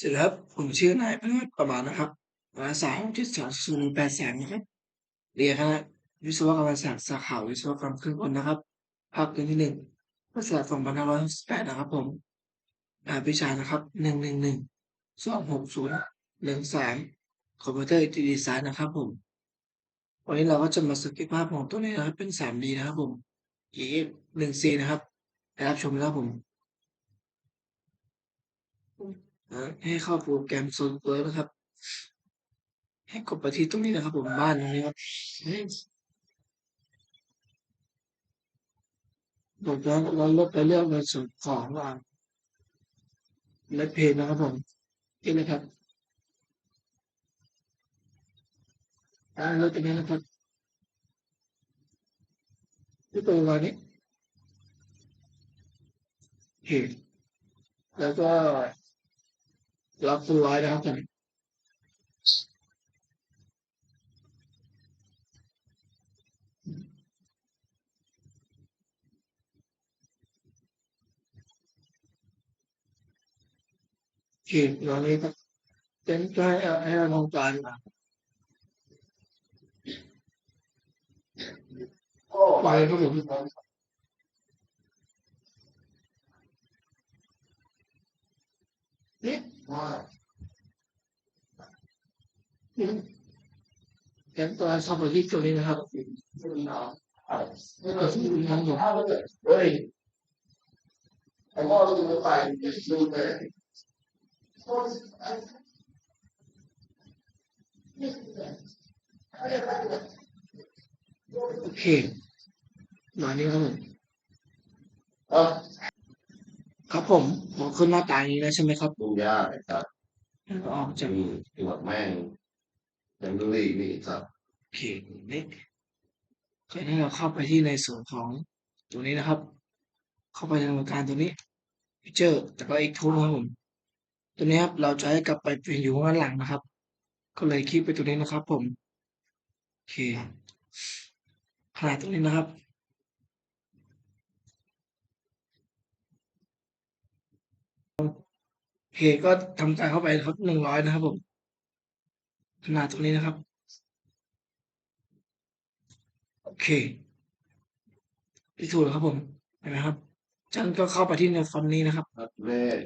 เสร็จแล้วผมชื่อนายพนุวัฒน์ประมาณนะครับอาสาที่สองศูนย์แปดแสนนะครับเรียนคณะวิศวกรรมศาสตร์สาขาวิศวกรรมเครื่องกลนะครับ ภาคเรียนที่หนึ่งภาษาสองพันห้าร้อยหกสิบแปดนะครับผมรหัสวิชานะครับหนึ่งหนึ่งหนึ่งสองหกศูนย์หนึ่งสามคอมพิวเตอร์ดีไซน์นะครับผมวันนี้เราก็จะมาสก็ตภาพของตัวนี้นะครับเป็นสามดีนะครับผม EF หนึ่ง C นะครับได้รับชมแล้วผม ให้เข้าโปรแกรมโซนเวิร์นะครับ ให้กดไปที่ตรงนี้นะครับ ผมบ้านตรงนี้ครับบอกว่าเราลดไปเรื่องในส่วนของว่าและเพจนะครับผมนี่นะครับอ่าลดตรงนี้นะครับที่ตัววันนี้เพจแล้วก็ รับฟูลไลน์นะครับผมโอเคตอนนี้ครับเป็นใกล้ให้เราทำการไปครับผมนี่เป็น ตัวซับไปที่ตัวนี้นะครับนี่ก็ที่ทำอยู่เฮ้ยไอ้พ่อลูกไปดูไปโอเคมานี้ครับผมเอะครับผมผมขึ้นหน้าตาอย่างนี้แล้วใช่ไหมครับดูยากไอ้สัตว์แล้วก็ออกจากมีจังหวัดแม่งยังบุรีนี่สัตว์โอเคนี่ก็ให้เราเข้าไปที่ในส่วนของตัวนี้นะครับ เข้าไปในโครงการตัวนี้พิเจอร์แต่ก็อีกทูครับผม ตัวนี้ครับเราจะให้กลับไปเป็นอยู่ข้างหลังนะครับ ก็เลยคลิกไปตัวนี้นะครับ ผมโอเคขนาดตรงนี้นะครับ โอเคก็ทำการเข้าไปครับหนึ่งร้อยนะครับผมขนาดตรงนี้นะครับ โอเคที่ถูกแล้วครับผมเห็นไหมครับฉันก็เข้าไปที่ในฟอนต์นี้นะครับนัดแรก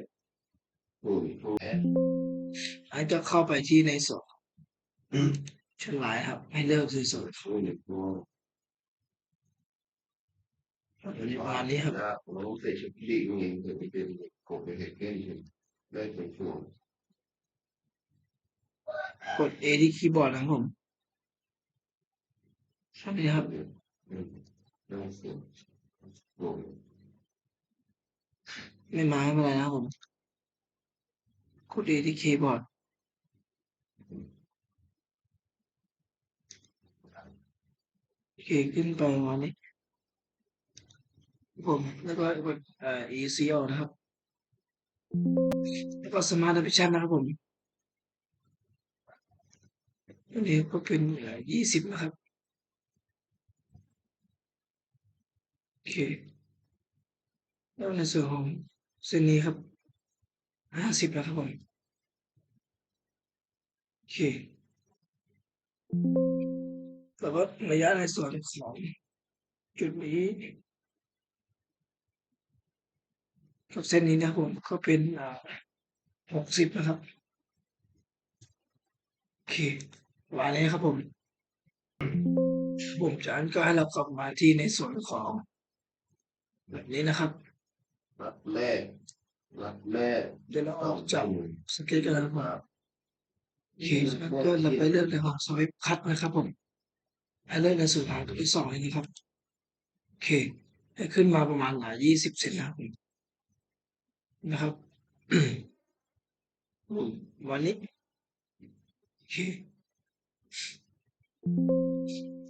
อุ้ยแอนอันก็เข้าไปที่ในส่วนอืมฉลายครับ ให้เลือกสวยอุ้ยตัวๆประมาณนี้ครับ นะผมรู้สึกชุดดีเองจะไม่เป็นกบเป็นเก่งได้เป็นช่วงกด A ที่คีย์บอร์ดนะครับผมใช่ไหมครับอืมได้ส่วนโอ้ไม่มาไม่เป็นไรนะครับผมกด A ที่คีย์บอร์ดโอเคขึ้นไปประมาณนี้ผมแล้วก็กดเอ่อ ECO นะครับ แล้วก็ Smart Navigation นะครับผมอันนี้ก็เป็นยี่สิบนะครับ โอเค แล้วในส่วนของเส้นนี้ครับห้าสิบนะครับผมโอเคแล้วก็ระยะในส่วนของจุดนี้ กับเส้นนี้นะครับผมก็เป็นอ่าหกสิบนะครับ โอเควันนี้ครับผม ผมจากนั้นก็ให้เรากลับมาที่ในส่วนของแบบนี้นะครับนัดแรกนัดแรกเดี๋ยวเราออกจากสเก็ตกันแล้วครับโอเคแล้วก็เราไปเลือกในของสวิปคัตนะครับผมให้เลือกในส่วนของตัวที่สองเลยนะครับโอเคให้ขึ้นมาประมาณหลายยี่สิบเซนนะครับผม นะครับ วันนี้เค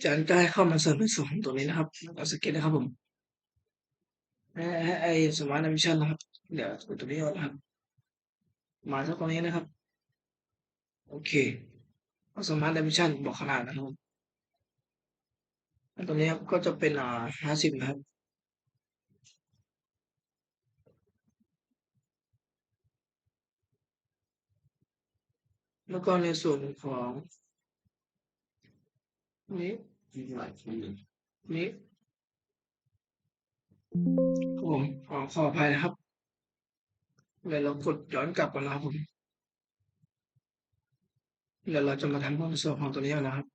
จากนั้นก็ให้เข้ามาเสริมในส่วนของตัวนี้นะครับแล้วก็สเก็ตนะครับผมไอ้สมาร์ทวิชั่นนะครับ เดี๋ยวกดตัวนี้ก่อนนะครับ มาสักตรงนี้นะครับ โอเคเอาสมาร์ทวิชั่นบอกขนาดนะครับตัวนี้ก็จะเป็นอ่าห้าสิบนะครับ แล้วก็ในส่วนของนี้ที่หลายที่นี้ผมขอขออภัยนะครับเดี๋ยวเรากดย้อนกลับกันนะครับผมเดี๋ยวเราจะมาทำในส่วนของตัวนี้นะครับ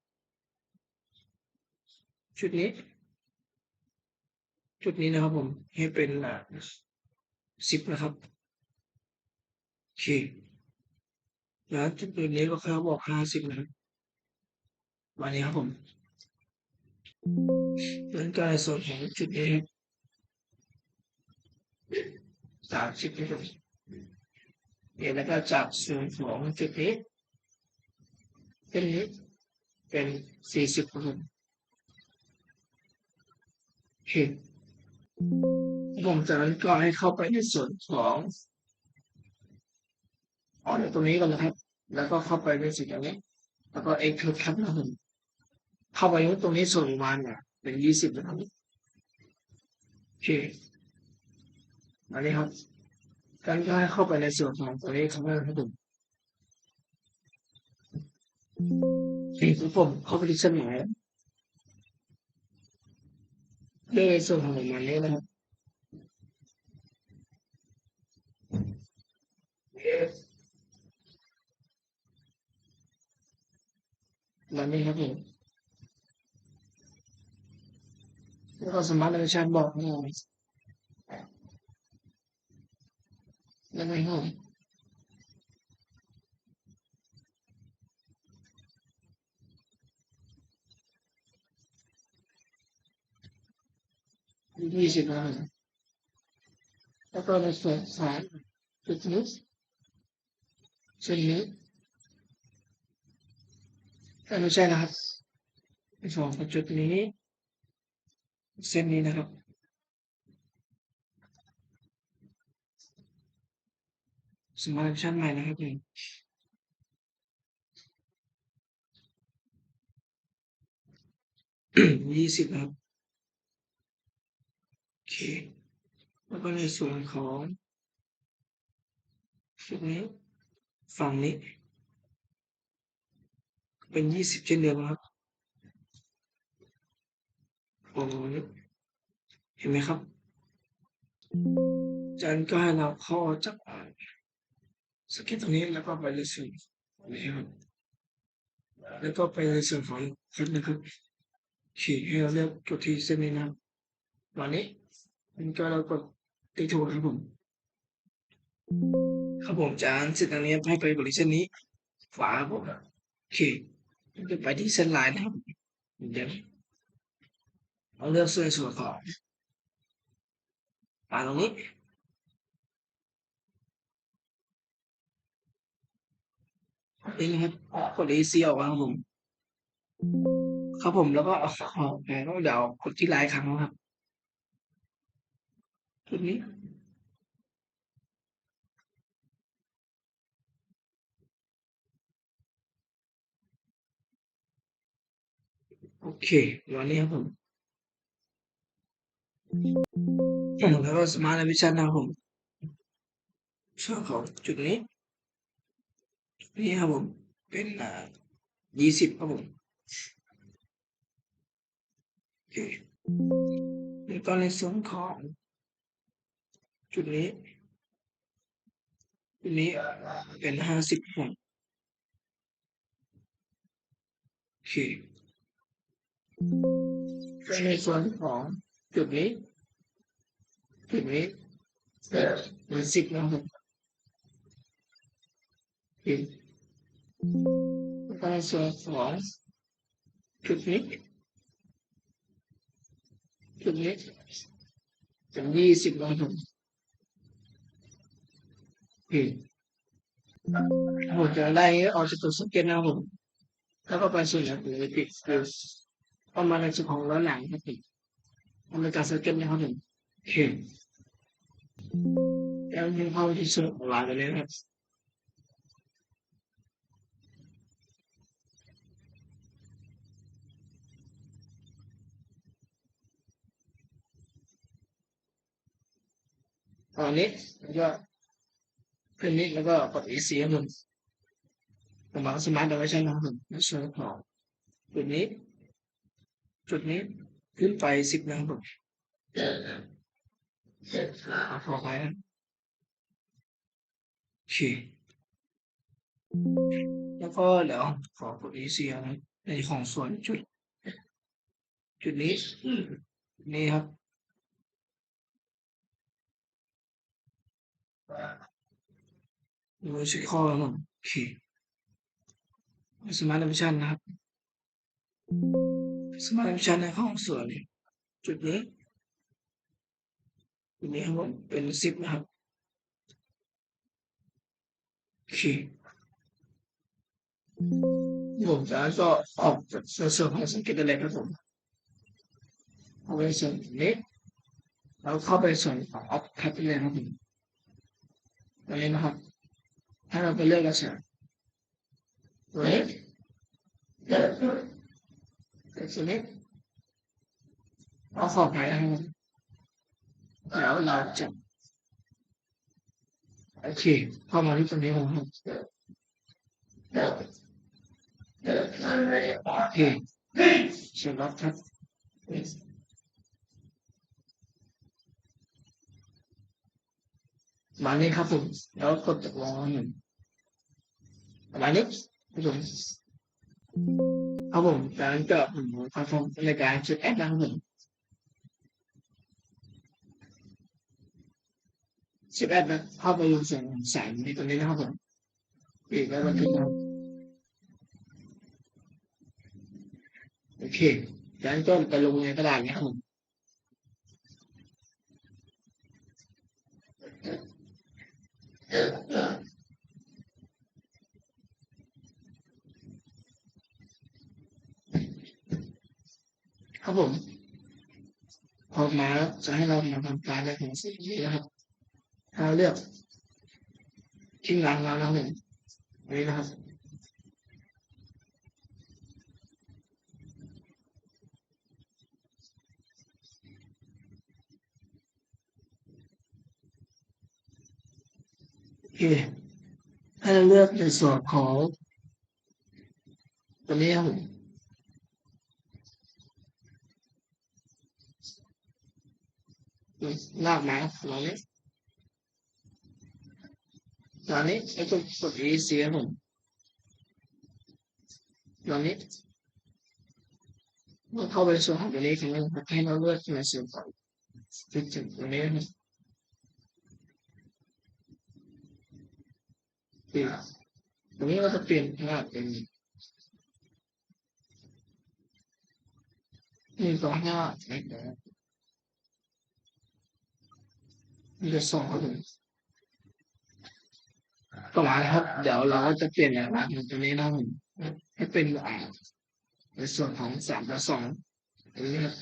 ชุดนี้ ชุดนี้นะครับผมให้เป็นสิบนะครับโอเค แล้วจุดนี้ก็เขาบอกห้าสิบนะวันนี้ครับผมแล้วก็ในส่วนของจุดนี้สามสิบนะครับเดี๋ยแล้วก็จากส่วนของจุดนี้เป็นนี้เป็นสี่สิบครับผมโอเคผมจากนั้นก็ให้เข้าไปในส่วนของ อ๋อเดี๋ยวตรงนี้ก่อนนะครับ แล้วก็เข้าไปในสิ่งอย่างนี้ แล้วก็เอ็กซ์ครับนะผมเข้าไปตรงนี้ส่วนประมาณเนี่ยเป็นยี่สิบนะครับโอเคอันนี้ครับการก็ให้เข้าไปในส่วนของตัวนี้ครับนะครับผมนี่คือผมเข้าไปที่เส้นหมายด้วยในส่วนของมันนี้นะครับ แบบนี้ครับผมแล้วก็สมาร์ทเวอร์ชันบอกให้เราแล้วไงครับยี่สิบนะแล้วก็ในส่วนสามจุดนี้เช่นนี้ ไม่ใช่นะครับในส่วนของจุดนี้ เส้นนี้นะครับ สมาร์ทชั่นใหม่นะครับผมยี่สิบครับโอเคแล้วก็ในส่วนของชุดนี้ฝั่งนี้ เป็นยี่สิบเช่นเดิมครับโอ้ยเห็นไหมครับจากนั้นก็ให้เราข้าจากสก็ตตรงนี้แล้วก็ไปในส่วนนี้ครับแล้วก็ไปในส่วนของคัดนะครับขีดให้เราเลือกจุดที่เส้นนี้นะวันนี้มันก็เรากดตีถูกครับผมครับผมจานเสร็จตรงนี้ให้ไปบริเส้นนี้ขวาผมโอเค จะไปที่เส้นลายนะครับเดี๋ยวเราเลือกส่วนส่วนของปาตรงนี้นี่นะครับกด AC ออกครับผม ครับผมแล้วก็เอาขอบแผงแล้วเดี๋ยวกดที่ลายครั้งนะครับจุดนี้ โอเควันนี้ครับผมแล้วก็สมาร์ทวิชั่นนะครับผมส่วนของจุดนี้ นี่ครับผมเป็นอ่ายี่สิบครับผมโอเคแล้วก็ในส่วนของจุดนี้จุดนี้เป็นห้าสิบผมโอเคก็ ในส่วนของจุดนี้ จุดนี้เป็นสิบนะครับเคแล้วก็ในส่วนของจุดนี้จุดนี้เป็นยี่สิบนะครับผมโอเคผมจะไล่ออกจากตัวสังเกตนะครับผมแล้วก็ไปส่วนอย่างอื่นติดคือ ประมาณในส่วนของล้อหลังครับผมทำในการสเก็ตนะครับผมโอเคแล้วยังเข้าที่ส่วนของลายกันเลยนะครับตอนนี้แล้วก็ขึ้นนี้แล้วก็กด AC ครับผมผมบอกสมาร์ทเอาไว้ใช่นะครับผมในส่วนของจุดนี้ จุดนี้ขึ้นไปสิบนะครับผมขอไปนะโอเคแล้วก็เดี๋ยวขอกด EC นะในของส่วนจุด จุดนี้ นี่ครับดูชิคอแล้วมั้งโอเคสมาร์ทวิชั่นนะครับ สมาร์ทวิชั่นในห้องส่วนนี้จุดนี้จุดนี้ครับผมเป็นซิปนะครับโอเคผมจะก็ออกจากส่วนของสังเกตอะไรครับผมเอาไปส่วนนี้แล้วเข้าไปส่วนของออฟคัตเลยครับผมตรงนี้นะครับให้เราไปเลือกกระแสตัวนี้ ตัวนี้เอาขอบไปให้มันแล้วเราจะโอเคเข้ามาที่ตรงนี้ของเราโอเคเสร็จแล้วครับมานี้ครับผมแล้วกดตกลงหนึ่งประมาณนี้ครับผม ครับผมจากนั้นก็ผมครับผมในการชุดแอดนะครับผมชิปแอดนะเข้าไปลงส่วนสายในตัวนี้นะครับผมปีกแล้วบันทึกนโอเคจากนั้นก็ไปลงในกระดาษนี้ครับผมเออ ครับผมพอมาแล้วจะให้เรามาทำการในของสิ่งนี้นะครับให้เราเลือกทิ้งหลังเรานะครับผมอันนี้นะครับโอเคให้เราเลือกในส่วนของตัวนี้ครับ ผมลากมาตรงนี้ตอนนี้ไอ้กดกด EC ครับผมตอนนี้เมื่อเข้าไปในส่วนของตัวนี้คือให้เราเลือกในส่วนของจุดจุดตรงนี้นะเปลี่ยนตรงนี้เราจะเปลี่ยนภาพเป็นหนึ่งสองห้านะครับนี่ จะส่งครับผมต่อมาครับ เดี๋ยวเราก็จะเปลี่ยนแบบตรงนี้นะให้เป็นอ่าในส่วนของสามต่อสองตรงนี้ครับ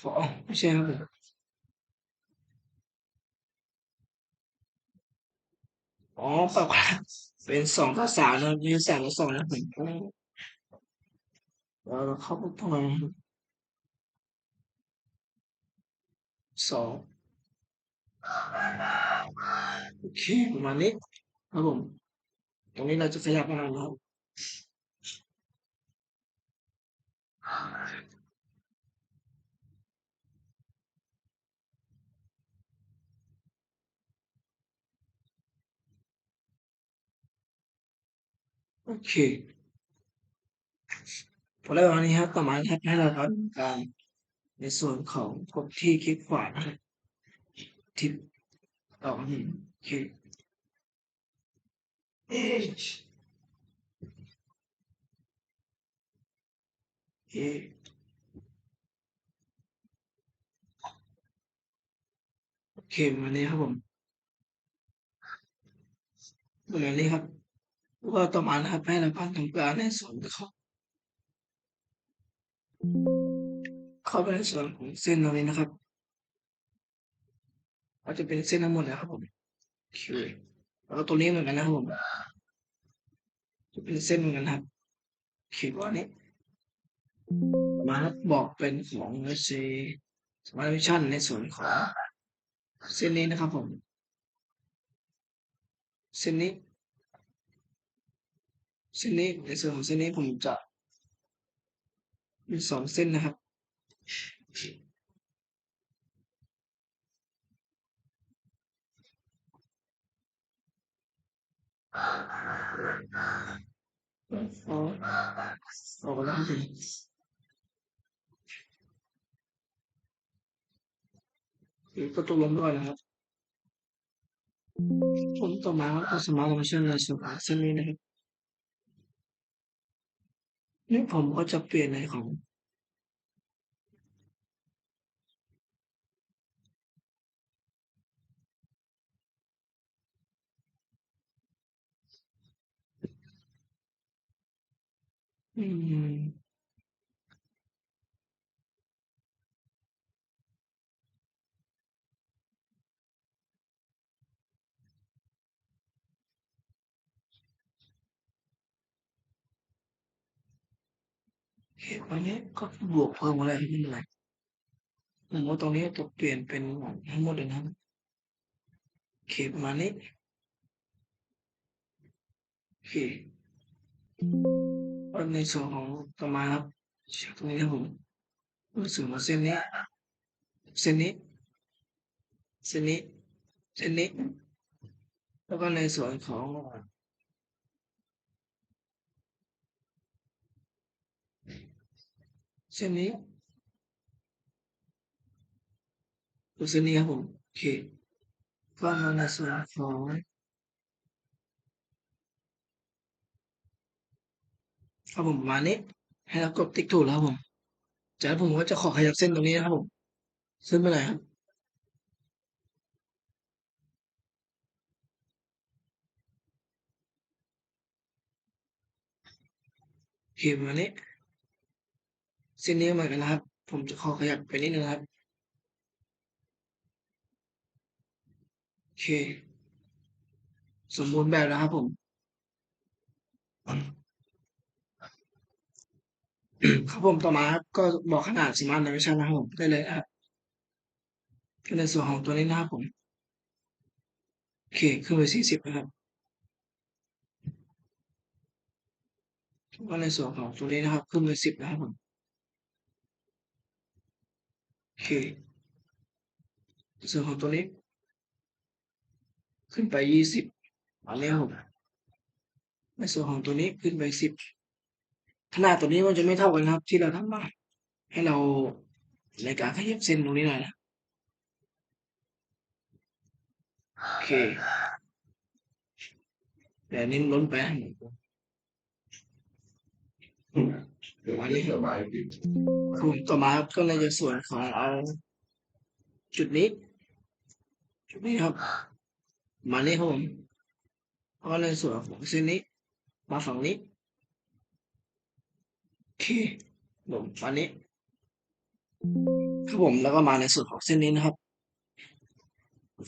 ฟองไม่ใช่ครับอ๋อปรับ เป็นสองต่อสามนะมีสามต่อสองนะผมเราเข้าไปตรงนั้นสองโอเคประมาณนี้ครับผม ตรงนี้เราจะขยับมาหน่อยนะครับ โอเคพอได้ประมาณนี้ครับต่อมาครับให้เราทำการในส่วนของกดที่คลิกขวานทิปต่อหนึ่งโอเคเอโอเคประมาณนี้ครับผมประมาณนี้ครับ ก็ต่อมานะครับให้เราพันทำการในส่วนของเข้าไปในส่วนของเส้นตรงนี้นะครับก็จะเป็นเส้นทั้งหมดนะครับผมโอแล้วตัวนี้เหมือนกันนะครับผมจะเป็นเส้นเหมือนกันครับขีดว่านี้มาบอกเป็นของ SC Smart Vision ในส่วนของเส้นนี้นะครับผม เส้นนี้ เส้นนี้ในส่วนของเส้นนี้ผมจะมีสองเส้นนะครับ อ๋อออกแล้วครับหรือก็ตกลงด้วยนะครับ ผมต่อมาก็สมาร์ทมาเช่นในส่วนของเส้นนี้นะครับ นี่ผมก็จะเปลี่ยนในของอืม วันนี้ก็บวกเพิ่มอะไรไม่เป็นไรผมว่าตรงนี้จะเปลี่ยนเป็นทั้งหมดเลยนะเคประมานี้โอเคก็ในส่วนของต่อมาครับเช็คตรงนี้ครับผมในส่วนของเส้นนี้ เส้นนี้ เส้นนี้ เส้นนี้ แล้วก็ในส่วนของ เส้นนี้ตัวเส้นนี้ครับผมโอเคก็มาในส่วนของครับผมประมาณนี้ ให้เรากดติ๊กถูกแล้วครับผมจากนั้นผมก็จะขอขยับเส้นตรงนี้นะครับผมเส้นไปไหนครับเคประมานี้ เส้นนี้เหมือนกันนะครับ ผมจะขอขยับไปนิดนึงครับ โอเค สมบูรณ์แบบแล้วครับผม ครับผมต่อมาครับ ก็บอกขนาดสมาร์ทในวิชานะครับผมได้เลยครับก็ในส่วนของตัวนี้นะครับผม โอเค ขึ้นไปสี่สิบนะครับก็ในส่วนของตัวนี้นะครับ ขึ้นไปสิบนะครับผม โอเคส่วนของตัวนี้ขึ้นไปยี่สิบมาแล้วผมในส่วนของตัวนี้ขึ้นไปสิบขนาดตัวนี้มันจะไม่เท่ากันนะครับ ที่เราทำมาให้เราในการขยับเส้นตรงนี้หน่อยนะโอเคแต่นิ้นล้นไป อันนี้สบายดีผมต่อมาครับก็ในส่วนของเอา จุดนี้ จุดนี้ครับ มานี่ครับผมก็ในส่วนของเส้นนี้ มาฝั่งนี้โอเคผมฝั่งนี้ครับผมแล้วก็มาในส่วนของเส้นนี้นะครับ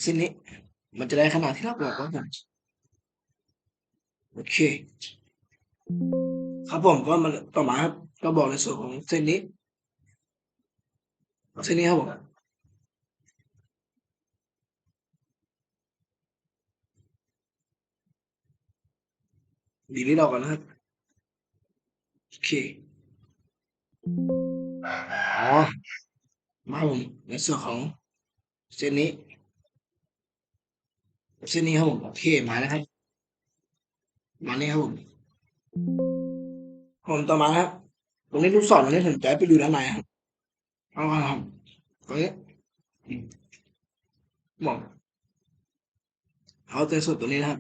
เส้นนี้ มันจะได้ขนาดที่เราบอกว่ากันโอเค ครับผมก็มาต่อมาครับ ก็บอกในส่วนของเส้นนี้ เส้นนี้ครับผมดีลิทออกก่อนนะครับ โอเค อ๋อ มาครับผมในส่วนของเส้นนี้ เส้นนี้ครับผม โอเค มาแล้วครับ มานี่ครับผมผมต่อมาครับ ตรงนี้ลูกศรตรงนี้ผมจะให้ไปดูด้านในครับเอาครับตรงนี้มองเอาแต่ส่วนตัวนี้นะครับ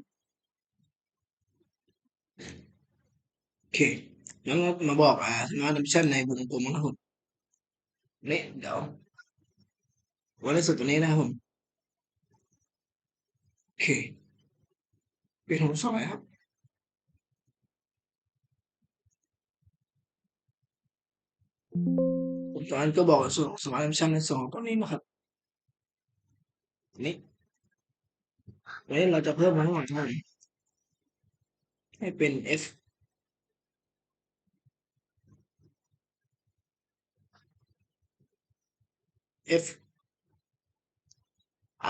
โอเคงั้นมาบอกอ่างานดัมชั่นในวงกลมนะครับผมนี่เดี๋ยววันในส่วนตัวนี้นะครับผมโอเคเป็นของสอยครับ ผมตอนนั้นก็บอกส่วนของสมาร์ทแอมชั่นในส่วนของตรงนี้นะครับนี่เฮ้ยเราจะเพิ่มมันหน่อยให้ให้เป็น f เอฟไอ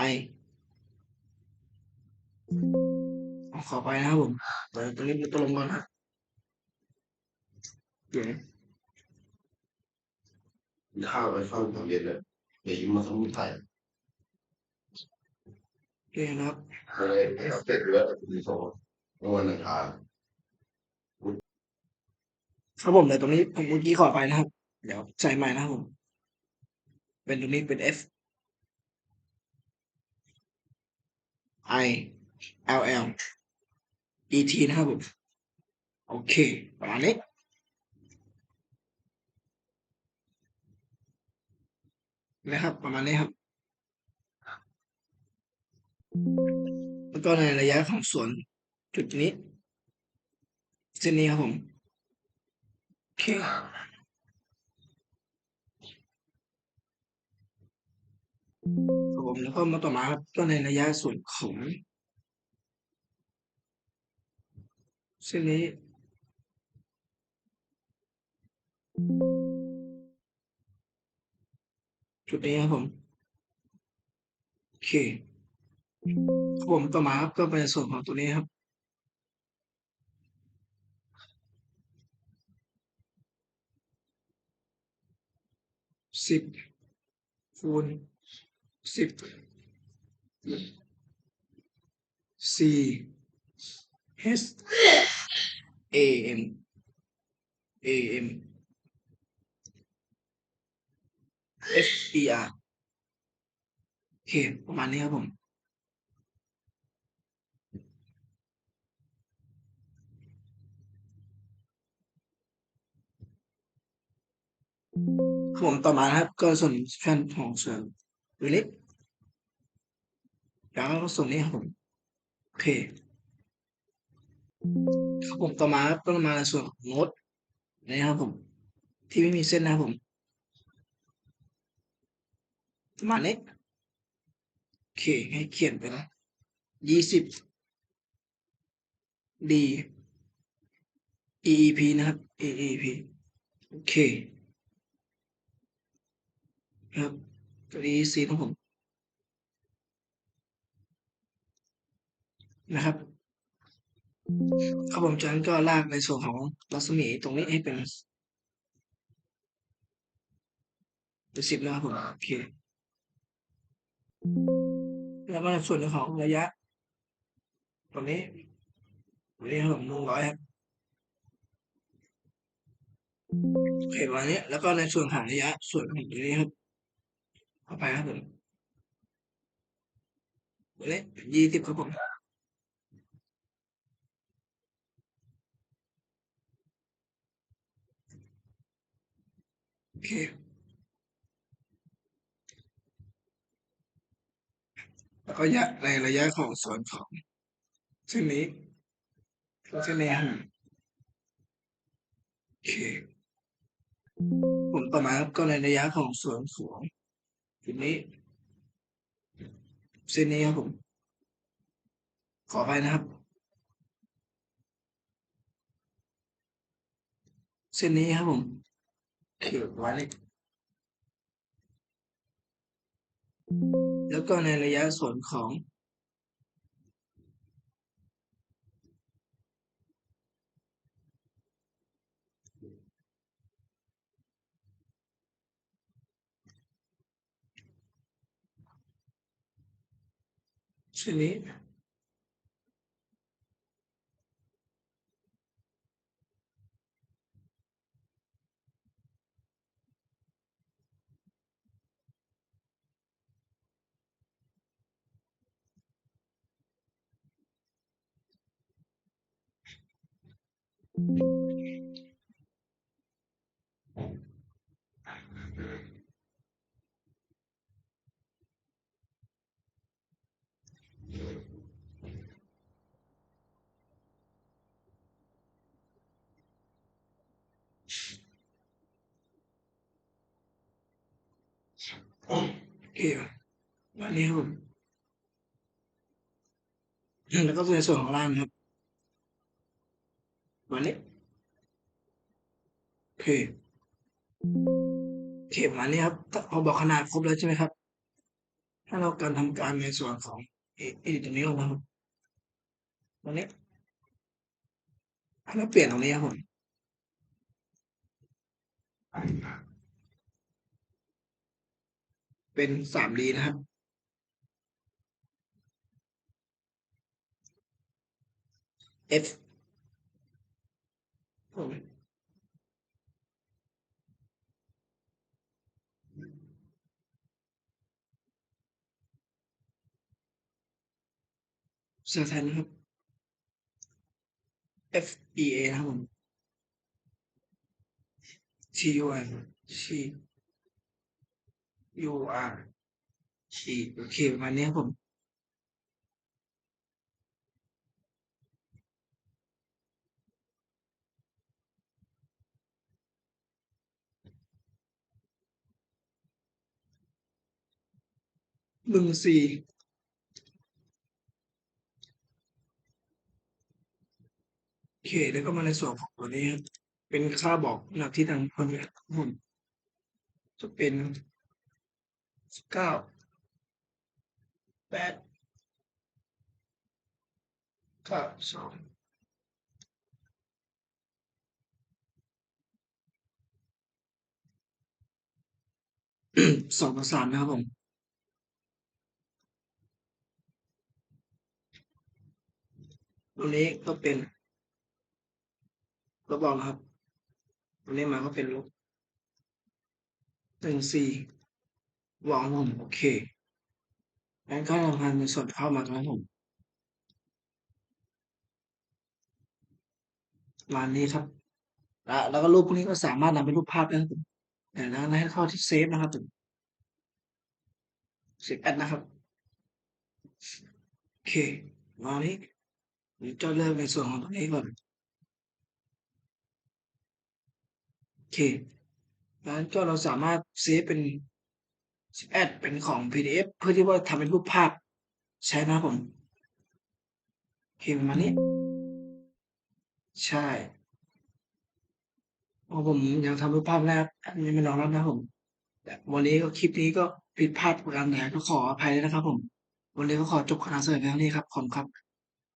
ขอไปนะครับผมแต่ตรงนี้มัตกลงก่อนนะเดี๋ ข้าวไปฟังตอนเย็นเลยเดี๋ยวมาทำไทยโอเคนะครับอะไรเอาเสร็จแล้วมีสองวันอังคารครับผมเดี๋ยวตรงนี้ผมเมื่อกี้ขอไปนะครับ เดี๋ยวใส่ใหม่นะครับผม เป็นตรงนี้เป็น F I L L E T นะครับผม โอเค ประมาณนี้ นะครับ ประมาณนี้ครับ แล้วก็ในระยะของส่วนจุดนี้เส้นนี้ครับผมโอเคครับผมแล้วก็มาต่อมาครับก็ในระยะส่วนของเส้นนี้ จุดนี้ครับผมโอเคครับผมต่อมาครับก็เป็นส่วนของตัวนี้ครับสิบคูณสิบสี่ H A M A M F E R โอเค ประมาณนี้ครับผม ผมต่อมาครับ ก็ส่วนแฟนของส่วนวิลิตแล้วก็ส่วนนี้ครับผม โอเคครับผมต่อมาครับก็มาส่วนของโน้ตนะครับผม ที่ไม่มีเส้นนะครับผม มาณนี้โอเคให้เขียนไปนะยี่สิบ D E E P นะครับ E E P โอเคครับตัวนี้ซีของผมนะครับครับผมจากนั้นก็ลากในส่วนของรัศมีตรงนี้ให้เป็นเป็นสิบนะครับผมโอเค แล้วมาในส่วนของระยะ ตรงนี้ตรงนี้ครับผมหนึ่งร้อยครับโอเคประมาณนี้ แล้วก็ในส่วนหางระยะ ส่วนของตรงนี้ครับเข้าไปครับผมตัวนี้ยี่สิบครับผมโอเค แล้วก็ยะในระยะของส่วนของเส้นนี้เส้นนี้ครับโอเคผมต่อมาครับก็ในระยะของส่วนของจุดนี้ เส้นนี้ครับผม ขอไปนะครับ เส้นนี้ครับผมเขียวไว้เลย แล้วก็ในระยะส่วนของชนิด โอเควันนี้ครับ มแล้วก็ในส่วนของล่างครับวันนี้โอเคระมาณนี้ครับพอบอกขนาดครบแล้วใช่ไหมครับ ถ้าเราการทำการในส่วนของเอเอตรงนี้ก่อนนะครับตรงนี้ให้เราเปลี่ยนตรงนี้ครับผมไปมาเป็น 3D นะครับ F ผม ภาษาไทยนะครับ F E A ครับผม T U R T U R T โอเคประมาณนี้ครับผม หนึ่งสี่โอเคแล้วก็มาในส่วนของตัวนี้ครับเป็นค่าบอกหลักที่ทางคนนี่ยผมจะเป็นสิบเก้าแปดเก้าสองสองต่อสามนะครับผม ตรงนี้ก็เป็นลบบอกครับตรงนี้มาก็เป็นลบหนึ่งสี่วางผมโอเคงั้นก็ทำงานในส่วนเข้ามาตรงนั้นผมประมานี้ครับ แล้วก็รูปพวกนี้ก็สามารถนำเป็นรูปภาพได้ครับแต่แล้วให้เข้าที่เซฟนะครับผมเซฟแอดนะครับ โอเคมานี้ เดี๋ยวจะเริ่มในส่วนของตรงนี้ก่อนโอเคงั้นก็เราสามารถเซฟเป็นแอดเป็นของ PDF เพื่อที่ว่าทำเป็นรูปภาพใช่ไหมครับผมโอเคประมาณนี้ ใช่พราะผมยังทำรูปภาพแรกอันนี้ไม่รองรับนะผม แต่วันนี้ก็คลิปนี้ก็ผิดพลาดประการใดก็ขออภัยด้วยนะครับผม วันนี้ก็ขอจบขนาดเสนอเพียงนี้ครับ ขอบคุณครับ